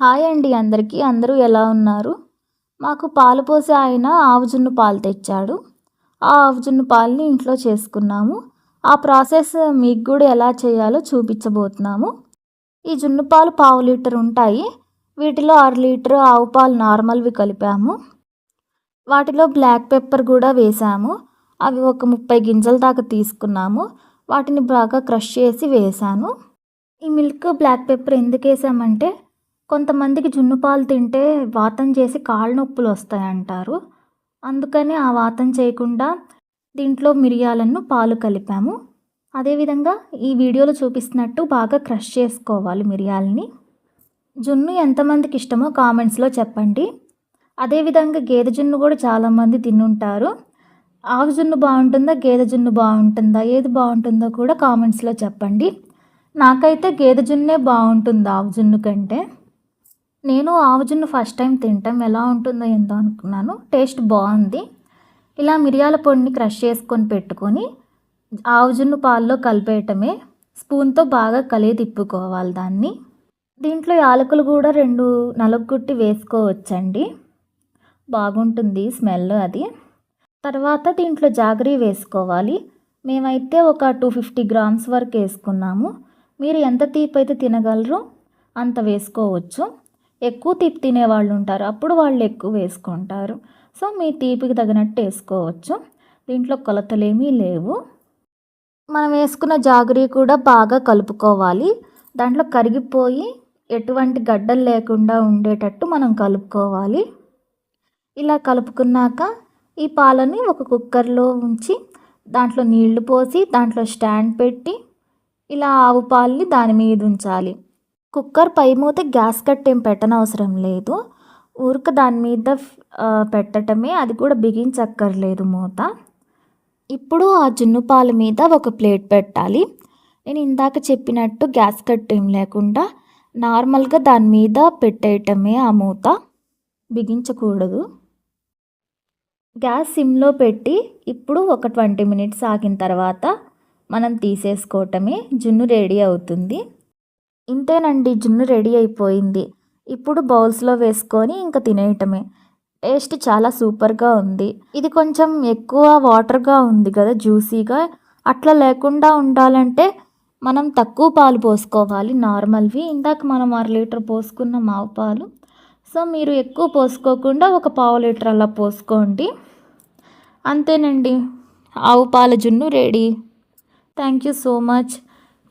Hi అండి అందరికీ. అందరూ ఎలా ఉన్నారు? మాకు పాలు పోసే ఆయన ఆవు జున్ను పాలు తెచ్చాడు. ఆ ఆవు జున్ను పాలని ఇంట్లో చేసుకున్నాము. ఆ ప్రాసెస్ మీకు కూడా ఎలా చేయాలో చూపించబోతున్నాము. ఈ జున్ను పాలు పావు లీటర్ ఉంటాయి. వీటిలో అర లీటర్ ఆవు పాలు నార్మల్వి కలిపాము. వాటిలో బ్లాక్ పెప్పర్ కూడా వేసాము. అవి ఒక ముప్పై గింజల దాకా తీసుకున్నాము. వాటిని బాగా క్రష్ చేసి వేసాను. ఈ మిల్క్ బ్లాక్ పెప్పర్ ఎందుకు వేసామంటే కొంతమందికి జున్ను పాలు తింటే వాతం చేసి కాళ్ళ నొప్పులు వస్తాయంటారు. అందుకని ఆ వాతం చేయకుండా దీంట్లో మిరియాలను పాలు కలిపాము. అదేవిధంగా ఈ వీడియోలో చూపిస్తున్నట్టు బాగా క్రష్ చేసుకోవాలి మిరియాలని. జున్ను ఎంతమందికి ఇష్టమో కామెంట్స్లో చెప్పండి. అదేవిధంగా గేదె జున్ను కూడా చాలామంది తినుంటారు. ఆవు జున్ను బాగుంటుందా గేదె జున్ను బాగుంటుందా ఏది బాగుంటుందో కూడా కామెంట్స్లో చెప్పండి. నాకైతే గేదె జున్నే బాగుంటుంది ఆవు జున్ను కంటే. నేను ఆవజున్ను ఫస్ట్ టైం తింటాం. ఎలా ఉంటుందో ఏందో అనుకున్నాను. టేస్ట్ బాగుంది. ఇలా మిరియాల పొడిని క్రష్ చేసుకొని పెట్టుకొని ఆవజున్ను పాల్లో కలిపేయటమే. స్పూన్తో బాగా కలిగి తిప్పుకోవాలి దాన్ని. దీంట్లో యాలకులు కూడా రెండు నలుగుట్టి వేసుకోవచ్చండి. బాగుంటుంది స్మెల్ అది. తర్వాత దీంట్లో జాగరీ వేసుకోవాలి. మేమైతే ఒక టూ ఫిఫ్టీ గ్రామ్స్ వరకు వేసుకున్నాము. మీరు ఎంత తీపి అయితే తినగలరో అంత వేసుకోవచ్చు. ఎక్కువ తీపి తినేవాళ్ళు ఉంటారు అప్పుడు వాళ్ళు ఎక్కువ వేసుకుంటారు. సో మీ తీపికి తగినట్టు వేసుకోవచ్చు. దీంట్లో కొలతలేమీ లేవు. మనం వేసుకున్న జాగరీ కూడా బాగా కలుపుకోవాలి. దాంట్లో కరిగిపోయి ఎటువంటి గడ్డలు లేకుండా ఉండేటట్టు మనం కలుపుకోవాలి. ఇలా కలుపుకున్నాక ఈ పాలని ఒక కుక్కర్లో ఉంచి దాంట్లో నీళ్ళు పోసి దాంట్లో స్టాండ్ పెట్టి ఇలా ఆవు పాలని దాని మీద ఉంచాలి. కుక్కర్ పై మూత గ్యాస్ కట్ ఏం పెట్టనవసరం లేదు. ఊరిక దాని మీద పెట్టటమే అది కూడా బిగించక్కర్లేదు మూత. ఇప్పుడు ఆ జున్ను పాల మీద ఒక ప్లేట్ పెట్టాలి. నేను ఇందాక చెప్పినట్టు గ్యాస్ కట్ ఏం లేకుండా నార్మల్గా దాని మీద పెట్టేయటమే ఆ మూత. బిగించకూడదు. గ్యాస్ సిమ్లో పెట్టి ఇప్పుడు ఒక ట్వంటీ మినిట్స్ ఆగిన తర్వాత మనం తీసేసుకోవటమే. జున్ను రెడీ అవుతుంది. ఇంతేనండి జున్ను రెడీ అయిపోయింది. ఇప్పుడు బౌల్స్లో వేసుకొని ఇంకా తినేయటమే. టేస్ట్ చాలా సూపర్గా ఉంది. ఇది కొంచెం ఎక్కువ వాటర్గా ఉంది కదా జ్యూసీగా. అట్లా లేకుండా ఉండాలంటే మనం తక్కువ పాలు పోసుకోవాలి. నార్మల్వి. ఇందాక మనం అర లీటర్ పోసుకున్న మావు పాలు. సో మీరు ఎక్కువ పోసుకోకుండా ఒక పావు లీటర్ అలా పోసుకోండి. అంతేనండి. ఆవు పాల జున్ను ready. Thank you so much.